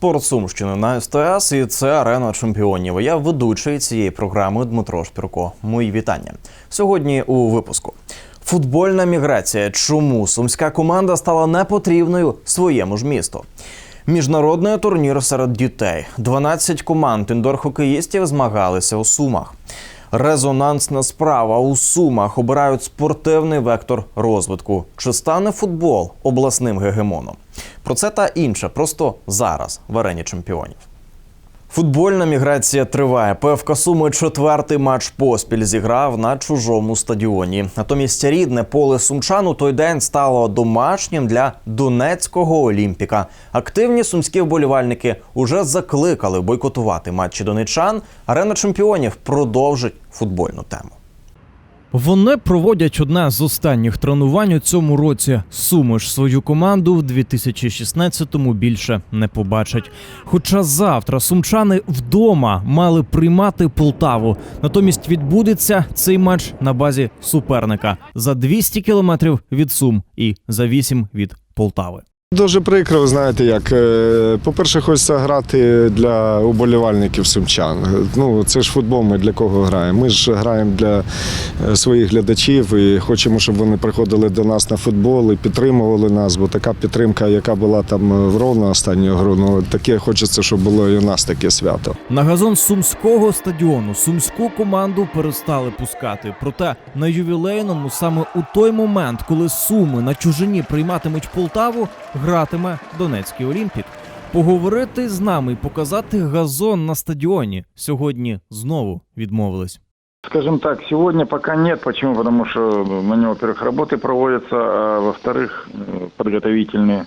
Спорт Сумщини на СТС і це арена чемпіонів. Я ведучий цієї програми Дмитро Шпірко. Мої вітання. Сьогодні у випуску. Футбольна міграція. Чому сумська команда стала непотрібною своєму ж місту? Міжнародний турнір серед дітей. 12 команд індор-хокеїстів змагалися у Сумах. Резонансна справа у Сумах обирають спортивний вектор розвитку. Чи стане футбол обласним гегемоном? Про це та інше просто зараз в арені чемпіонів. Футбольна міграція триває. ПФК Суми четвертий матч поспіль зіграв на чужому стадіоні. Натомість рідне поле сумчан у той день стало домашнім для донецького Олімпіка. Активні сумські вболівальники уже закликали бойкотувати матчі донечан. Арена чемпіонів продовжить футбольну тему. Вони проводять одне з останніх тренувань у цьому році. Суми ж свою команду в 2016-му більше не побачать. Хоча завтра сумчани вдома мали приймати Полтаву. Натомість відбудеться цей матч на базі суперника за 200 кілометрів від Сум і за 8 від Полтави. Дуже прикро, знаєте, як е, по-перше, хочеться грати для уболівальників сумчан. Ну це ж футбол. Ми для кого граємо? Ми ж граємо для е, своїх глядачів і хочемо, щоб вони приходили до нас на футбол і підтримували нас. Бо така підтримка, яка була там в Ровно останню гру, ну таке хочеться, щоб було і у нас таке свято. На газон сумського стадіону сумську команду перестали пускати. Проте на ювілейному саме у той момент, коли суми на чужині прийматимуть Полтаву, гратиме Донецький Олімпік. Поговорити з нами і показати газон на стадіоні сьогодні знову відмовились. Скажем так, сегодня пока нет. Почему? Потому что на него, во-первых, работы проводятся, а во-вторых, э, подготовительные.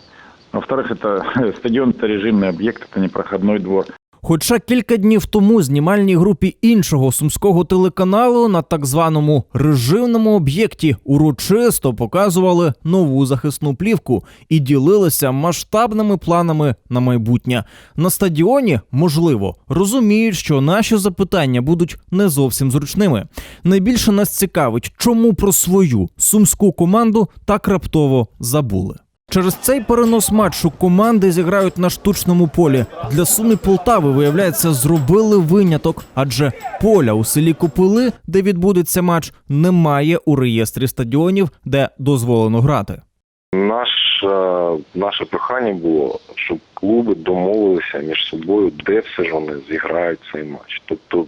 Во-вторых, это стадион, это режимный объект, это не проходной двор. Хоча кілька днів тому знімальній групі іншого сумського телеканалу на так званому режимному об'єкті урочисто показували нову захисну плівку і ділилися масштабними планами на майбутнє. На стадіоні, можливо, розуміють, що наші запитання будуть не зовсім зручними. Найбільше нас цікавить, чому про свою сумську команду так раптово забули. Через цей перенос матчу команди зіграють на штучному полі. Для Суми Полтави, виявляється, зробили виняток, адже поля у селі Копили, де відбудеться матч, немає у реєстрі стадіонів, де дозволено грати. Наше, наше прохання було, щоб клуби домовилися між собою, де все ж вони зіграють цей матч. Тобто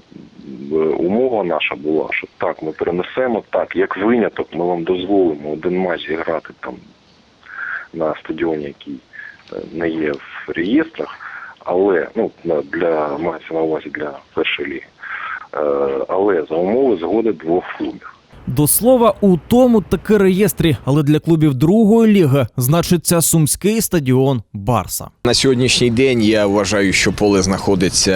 е, умова наша була, що так, ми перенесемо так, як виняток, ми вам дозволимо один матч зіграти там на стадіоні, який е, не є в реєстрах, але ну для мається на увазі для першої ліги. Е, Але за умови згоди двох клубів. До слова, у тому таки реєстрі, але для клубів другої ліги значиться сумський стадіон Барса. На сьогоднішній день я вважаю, що поле знаходиться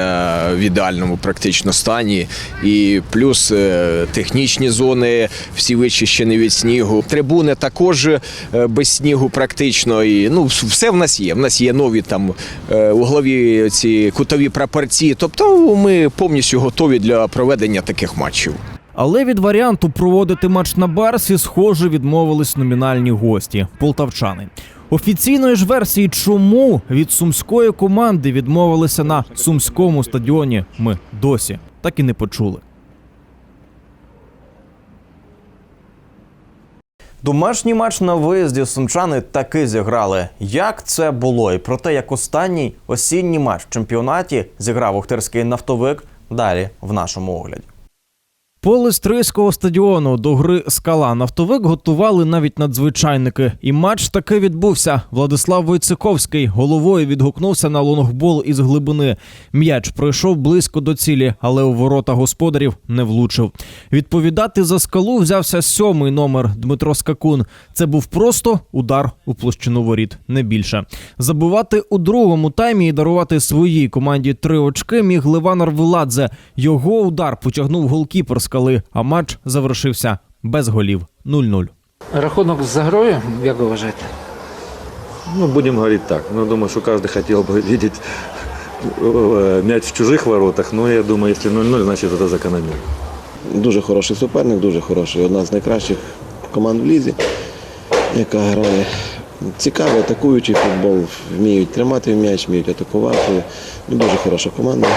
в ідеальному практично стані, і плюс е, технічні зони всі вичищені від снігу. Трибуни також е, без снігу практично. І ну все в нас є. В нас є нові там е, углові ці кутові прапорці. Тобто ми повністю готові для проведення таких матчів. Але від варіанту проводити матч на Барсі, схоже, відмовились номінальні гості полтавчани. Офіційної ж версії, чому від сумської команди відмовилися на сумському стадіоні, ми досі так і не почули. Домашній матч на виїзді сумчани таки зіграли. Як це було? І про те, як останній осінній матч в чемпіонаті зіграв Охтирський нафтовик, далі в нашому огляді. Поле стрийського стадіону до гри скала нафтовик готували навіть надзвичайники. І матч таки відбувся. Владислав Войцековський головою відгукнувся на лонгбол із глибини. М'яч пройшов близько до цілі, але у ворота господарів не влучив. Відповідати за скалу взявся сьомий номер Дмитро Скакун. Це був просто удар у площину воріт, не більше. Забивати у другому таймі і дарувати своїй команді три очки міг Ливан Арвеладзе. Його удар потягнув голкіпер скали, а матч завершився без голів 0-0. Рахунок за грою, як ви вважаєте? Ну, будем говорить так. Ну, думаю, что каждый хотел бы видеть э, мяч в чужих воротах, но я думаю, если 0-0, значит это закономерно. Дуже хороший суперник, дуже хороший. Одна з найкращих команд в лізі, яка грає Цікавий атакуючий футбол, вміють тримати м'яч, вміють атакувати. Ну, Дуже хороша команда,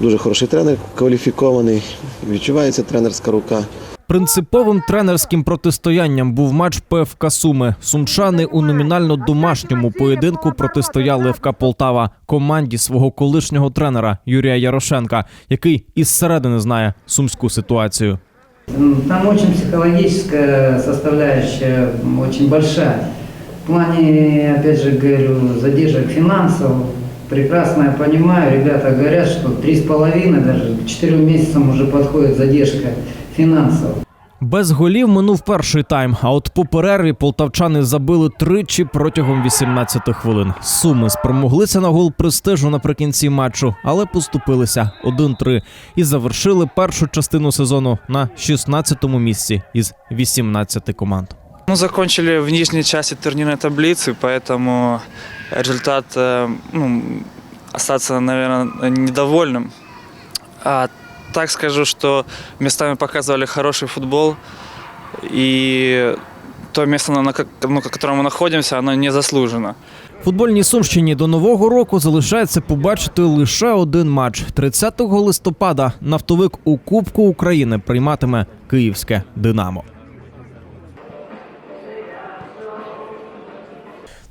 дуже хороший тренер кваліфікований. Відчувається тренерська рука. Принциповим тренерським протистоянням був матч ПФК Суми. Сумчани у номінально домашньому поєдинку протистояли ФК Полтава команді свого колишнього тренера Юрія Ярошенка, який із середини знає сумську ситуацію. Там очень психологическая составляющая м, очень большая. В плане, опять же говорю, задержек финансов, прекрасно я понимаю, ребята говорят, что три с половиной, даже к четырем месяцам уже подходит задержка финансов. Без голів минув перший тайм. А от по перерві полтавчани забили тричі протягом 18 хвилин. Суми спромоглися на гол престижу наприкінці матчу, але поступилися 1-3 і завершили першу частину сезону на 16-му місці із 18 команд. Ну, закончили в нижней части турнирной таблицы, поэтому результат, э, ну, остаться, наверное, недовольным. А так скажу, что местами показывали хороший футбол, и то место, на, на ко- ну, на котором мы находимся, оно не заслужено. Футбольній Сумщині до нового року залишається побачити лише один матч. 30 листопада нафтовик у Кубку України прийматиме київське Динамо.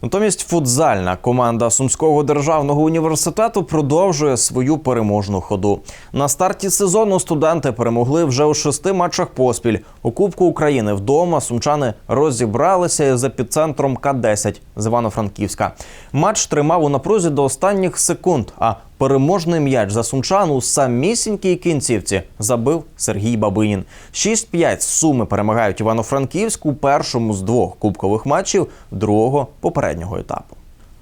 Натомість футзальна команда Сумського державного університету продовжує свою переможну ходу. На старті сезону студенти перемогли вже у шести матчах поспіль. У Кубку України вдома сумчани розібралися із епіцентром К-10 з Івано-Франківська. Матч тримав у напрузі до останніх секунд. А переможний м'яч за сумчан у самісінькій кінцівці забив Сергій Бабинін. 6-5 суми перемагають Івано-Франківськ у першому з двох кубкових матчів другого попереднього етапу.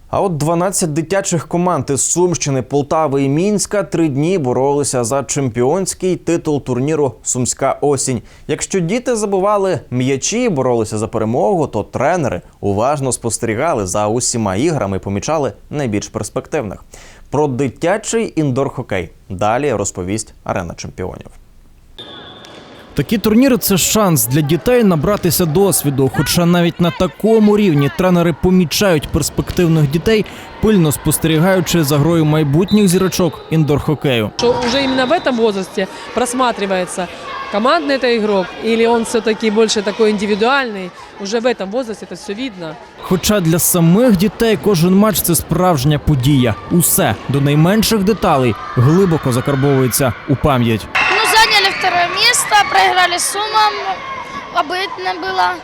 А от 12 дитячих команд із Сумщини, Полтави і Мінська три дні боролися за чемпіонський титул турніру Сумська осінь. Якщо діти забивали м'ячі, і боролися за перемогу, то тренери уважно спостерігали за усіма іграми і помічали найбільш перспективних. Про дитячий індор-хокей далі розповість арена чемпіонів. Такі турніри це шанс для дітей набратися досвіду. Хоча навіть на такому рівні тренери помічають перспективних дітей, пильно спостерігаючи за грою майбутніх зірочок індор-хокею. что уже именно в этом возрасте просматривается командный это игрок или он все-таки больше такой индивидуальный. Уже в этом возрасте это все видно. Хоча для самих дітей кожен матч це справжня подія. Усе до найменших деталей глибоко закарбовується у пам'ять. проиграли с Сумом. Обыдно было,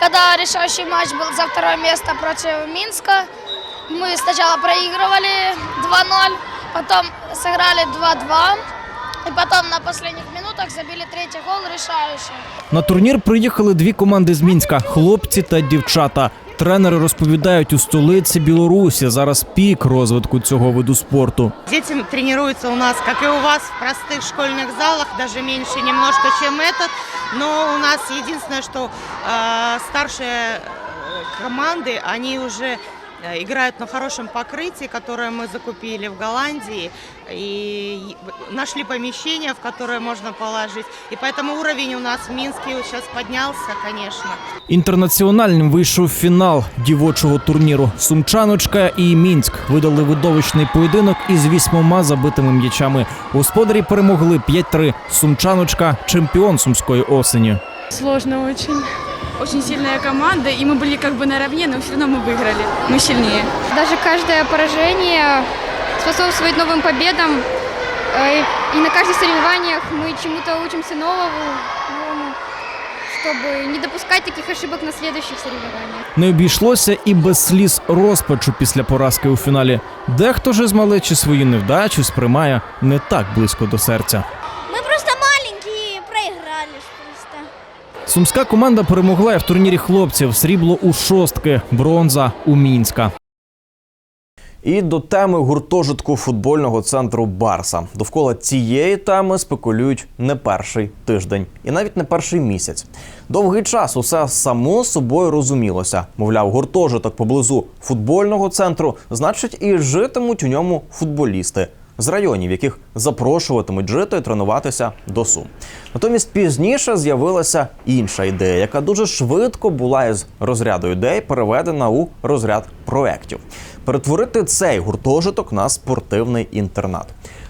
когда решающий матч был за второе место против Минска. Мы сначала проигрывали 2-0, потом сыграли 2-2. И потом на последних минутах забили третий гол решающий. На турнір приїхали дві команди з Мінська хлопці та дівчата. Тренери розповідають, у столиці Білорусі зараз пік розвитку цього виду спорту. Дети тренируются у нас, как и у вас, в простых школьных залах, даже меньше немножко, чем этот. Но у нас единственное, что э, старшие э, команды, они уже э, играют на хорошем покрытии, которое мы закупили в Голландии. И нашли помещение, в которое можно положить. И поэтому уровень у нас в Минске сейчас поднялся, конечно. Інтернаціональним вийшов фінал дівочого турніру. Сумчаночка і Мінськ видали видовищний поєдинок із вісьмома забитими м'ячами. Господарі перемогли 5-3. Сумчаночка чемпіон сумської осені. Сложно очень. Очень сильная команда, и мы были как бы наравне, но все равно мы выиграли. Мы сильнее. Даже каждое поражение способствует новым победам. Э, И на каждых соревнованиях мы чему-то учимся новому, новому, чтобы не допускать таких ошибок на следующих соревнованиях. Не обійшлося і без сліз розпачу після поразки у фіналі. Дехто ж із малечі свої невдачі сприймає не так близько до серця. Мы просто маленькие, проиграли просто. Сумська команда перемогла в турнірі хлопців. Срібло у шостки, бронза у мінська. І до теми гуртожитку футбольного центру Барса. Довкола цієї теми спекулюють не перший тиждень і навіть не перший місяць. Довгий час усе само собою розумілося. Мовляв, гуртожиток поблизу футбольного центру, значить, і житимуть у ньому футболісти. З районів, яких запрошуватимуть жити і тренуватися до Сум. Натомість пізніше з'явилася інша ідея, яка дуже швидко була із розряду ідей переведена у розряд проєктів. Перетворити цей гуртожиток на спортивний інтернат.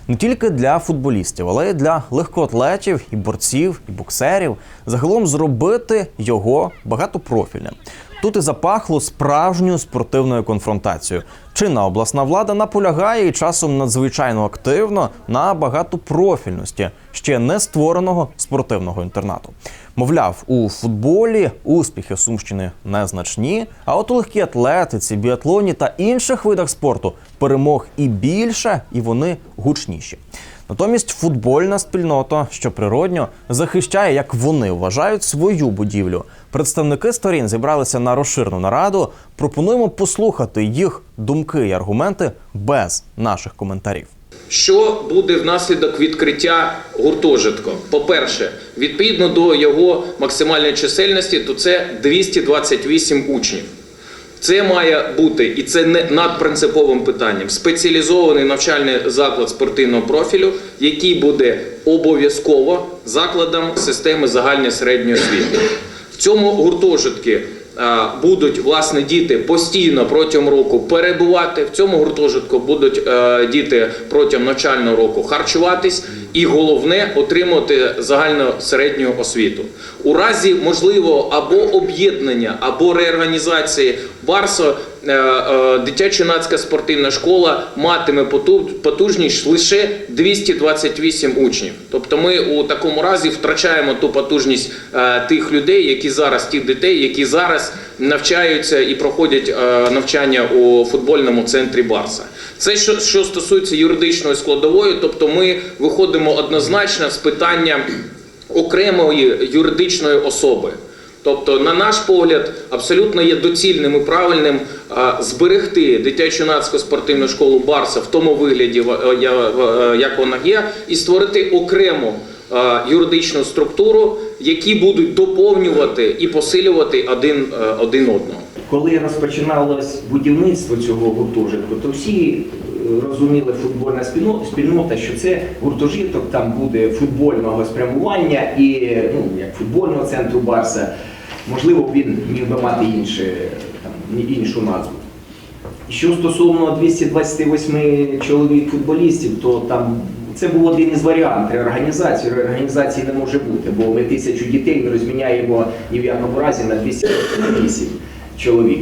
Не тільки для футболістів, але й для легкоатлетів, і борців, і боксерів. Загалом зробити його багатопрофільним. Тут і запахло справжньою спортивною конфронтацією. Чинна обласна влада наполягає і часом надзвичайно активно на багатопрофільності ще не створеного спортивного інтернату. Мовляв, у футболі успіхи Сумщини незначні, а от у легкій атлетиці, біатлоні та інших видах спорту перемог і більше, і вони гучніші. Натомість футбольна спільнота, що природньо, захищає, як вони вважають, свою будівлю. Представники сторін зібралися на розширену нараду. Пропонуємо послухати їх думки і аргументи без наших коментарів. Що буде внаслідок відкриття гуртожитку? По-перше, відповідно до його максимальної чисельності, то це 228 учнів. Це має бути, і це не надпринциповим питанням, спеціалізований навчальний заклад спортивного профілю, який буде обов'язково закладом системи загальної середньої освіти. В цьому гуртожитку будуть власне діти постійно протягом року перебувати. В цьому гуртожитку будуть е, діти протягом навчального року харчуватись, і головне отримувати загальну середню освіту. У разі можливо або об'єднання, або реорганізації Барсо. е, е, Дитячо-юнацька спортивна школа матиме поту- потужність лише 228 учнів. Тобто ми у такому разі втрачаємо ту потужність е, тих людей, які зараз, тих дітей, які зараз навчаються і проходять навчання у футбольному центрі Барса. Це що, що стосується юридичної складової, тобто ми виходимо однозначно з питання окремої юридичної особи. Тобто, на наш погляд, абсолютно є доцільним і правильним зберегти дитячо-юнацьку спортивну школу Барса в тому вигляді, е, е, як вона є, і створити окрему юридичну структуру, які будуть доповнювати і посилювати один, е, один одного. Коли розпочиналось будівництво цього гуртожитку, то всі розуміли футбольна спільно- спільнота, що це гуртожиток там буде футбольного спрямування і ну як футбольного центру Барса. Можливо, він міг би мати інше, там, іншу назву. Що стосовно 228 чоловік футболістів, то там це був один із варіантів реорганізації. Реорганізації не може бути, бо ми тисячу дітей не розміняємо ні в якому разі на 208 чоловік.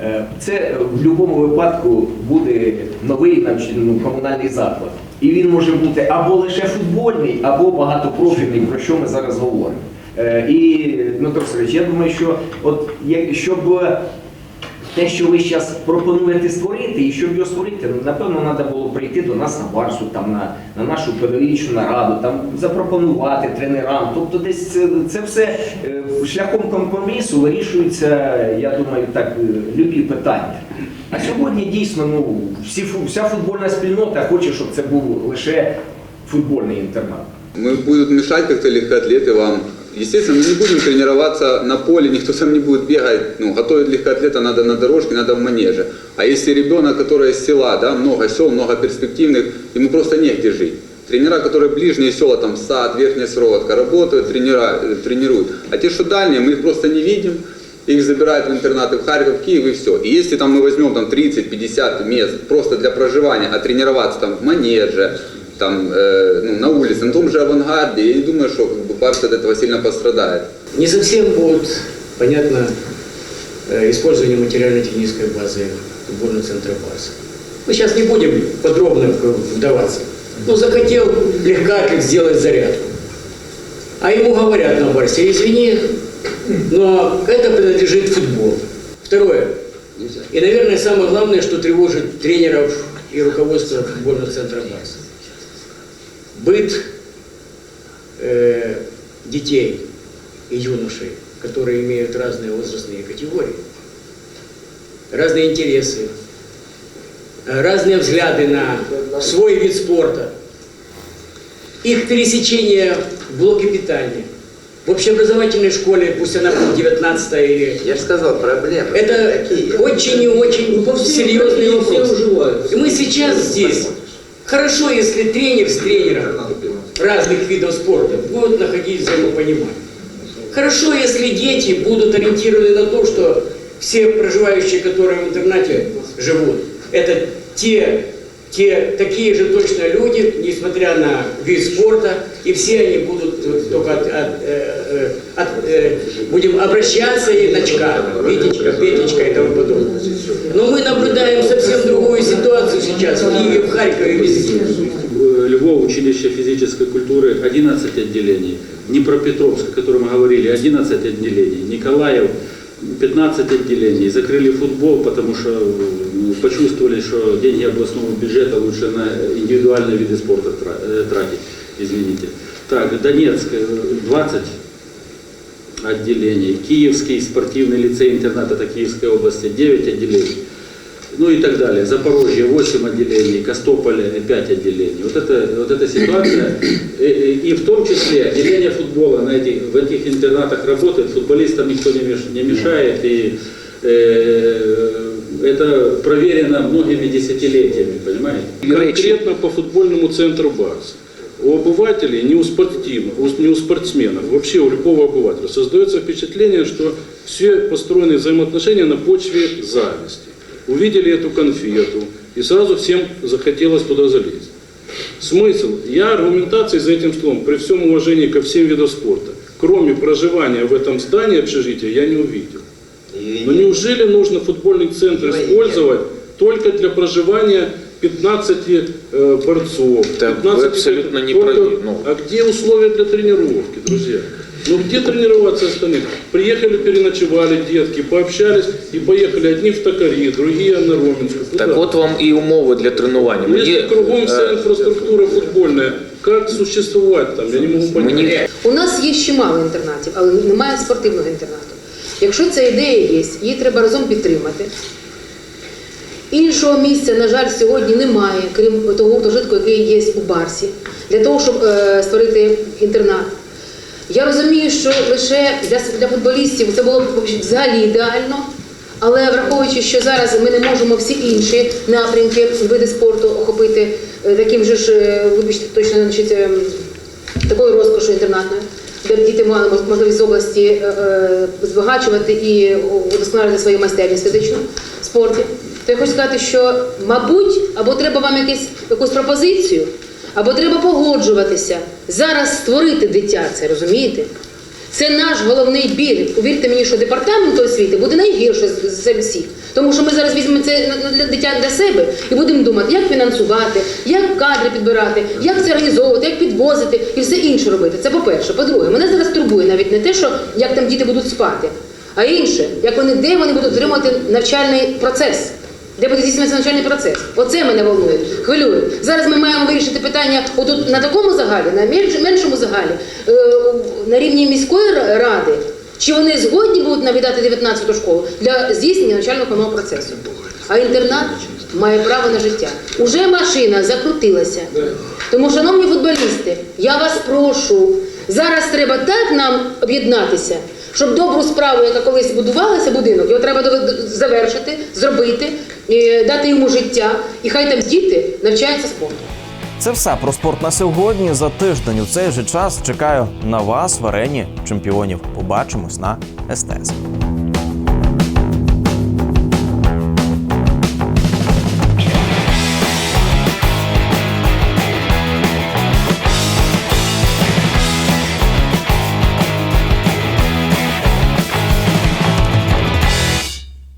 Е, Це в будь-якому випадку буде новий ну, комунальний заклад. І він може бути або лише футбольний, або багатопрофільний, про що ми зараз говоримо. Е, І Дмитро Сергійович, я думаю, що от щоб те, що ви зараз пропонуєте створити, і щоб його створити, напевно, треба було прийти до нас на барсу, там на, на нашу педагогічну нараду, там запропонувати тренерам. Тобто, десь це, все е, шляхом компромісу вирішується, я думаю, так, е, любі питання. А сьогодні дійсно ну, всі, вся футбольна спільнота хоче, щоб це був лише футбольний інтернат. Мы будут мешать как-то легкоатлеты вам. Естественно, мы не будем тренироваться на поле, никто там не будет бегать. Ну, готовить легкоатлета надо на дорожке, надо в манеже. А если ребенок, который из села, да, много сел, много перспективных, ему просто негде жить. Тренера, которые ближние села, там сад, верхняя сыроватка, работают, тренера, э, тренируют. А те, что дальние, мы их просто не видим. Их забирают в интернаты в Харьков, Киев и все. И если там мы возьмем там 30-50 мест просто для проживания, а тренироваться там в манеже, там, э, ну, на улице, на том же авангарде, я не думаю, что как бы, Барс от этого сильно пострадает. Не совсем будет понятно использование материально-технической базы футбольного центра Барса. Мы сейчас не будем подробно вдаваться. Ну, захотел легкоатлет сделать зарядку. А ему говорят на Барсе, извини, но это принадлежит футболу. Второе. И, наверное, самое главное, что тревожит тренеров и руководство футбольного центра Барса. Быт э, детей и юношей, которые имеют разные возрастные категории, разные интересы, разные взгляды на свой вид спорта, их пересечение в блоке питания, в общеобразовательной школе, пусть она будет 19 или... Я же сказал, проблемы. Это очень и очень серьезный вопрос. И мы сейчас здесь. Хорошо, если тренер с тренером разных видов спорта будут находить взаимопонимание. Хорошо, если дети будут ориентированы на то, что все проживающие, которые в интернате живут, это те, те такие же точно люди, несмотря на вид спорта, и все они будут вот только от, от, э, э, от, э, будем обращаться и начка, Витечка, Петечка и тому подобное. Но мы наблюдаем совсем другую ситуацию сейчас в Киеве, в Харькове, везде. Львов училище физической культуры 11 отделений. Днепропетровск, о котором мы говорили, 11 отделений. Николаев 15 отделений. Закрыли футбол, потому что э, почувствовали, что деньги областного бюджета лучше на индивидуальные виды спорта тра- э, тратить. Извините. Так, Донецк э, 20 отделений. Киевский спортивный лицей-интернат, это Киевской области, 9 отделений. Ну и так далее. Запорожье 8 отделений, Костополе 5 отделений. Вот это, вот эта ситуация. И, и- и в том числе отделение футбола на этих, в этих интернатах работает, футболистам никто не, меш- не мешает. И э, это проверено многими десятилетиями, понимаете? Конкретно по футбольному центру Барса. У обывателей, не у спортивных, не у спортсменов, вообще у любого обывателя создается впечатление, что все построены взаимоотношения на почве зависти. Увидели эту конфету, и сразу всем захотелось туда залезть. Смысл? Я аргументации за этим столом, при всем уважении ко всем видам спорта, кроме проживания в этом здании общежития, я не увидел. Но неужели нужно футбольный центр использовать только для проживания 15 э, борцов? 15 абсолютно не только- ну. А где условия для тренировки, друзья? Ну где тренироваться остальных? Приехали, переночевали детки, пообщались и поехали. Одни в Токари, другие на Роменскую. Куда? Так от вам і умови для тренування. Ну, Если кругом вся е, инфраструктура футбольная, как существовать там? Я не могу понять. У нас є ще мало інтернатів, але немає спортивного інтернату. Якщо ця ідея є, її треба разом підтримати. Іншого місця, на жаль, сьогодні немає, крім того гуртожитку, який є у Барсі, для того, щоб е, створити інтернат. Я розумію, що лише для, футболістів це було б взагалі ідеально, але враховуючи, що зараз ми не можемо всі інші напрямки, види спорту охопити е, таким же ж, е, вибачте, точно значить, ем, такою розкошою інтернатною, де діти мали з області е, збагачувати і удосконалювати свою майстерність фізичну в спорті, то я хочу сказати, що, мабуть, або треба вам якесь, якусь пропозицію, або треба погоджуватися. Зараз створити дитя, це розумієте? Це наш головний біль. Повірте мені, що департамент освіти буде найгірше з всіх. Тому що ми зараз візьмемо це дитя для себе і будемо думати, як фінансувати, як кадри підбирати, як це організовувати, як підвозити і все інше робити. Це по-перше. По-друге, мене зараз турбує навіть не те, що як там діти будуть спати, а інше, як вони де вони будуть отримувати навчальний процес. Де буде здійснюватися навчальний процес? Оце мене волнує, хвилює. Зараз ми маємо вирішити питання отут на такому загалі, на менш- меншому загалі, е, на рівні міської ради. Чи вони згодні будуть навідати 19-ту школу для здійснення навчально-виховного процесу? А інтернат має право на життя. Уже машина закрутилася. Тому, шановні футболісти, я вас прошу, зараз треба так нам об'єднатися, щоб добру справу, яка колись будувалася, будинок, його треба завершити, зробити, е, дати йому життя, і хай там діти навчаються спорту. Це все про спорт на сьогодні. За тиждень у цей же час чекаю на вас в арені чемпіонів. Побачимось на СТС.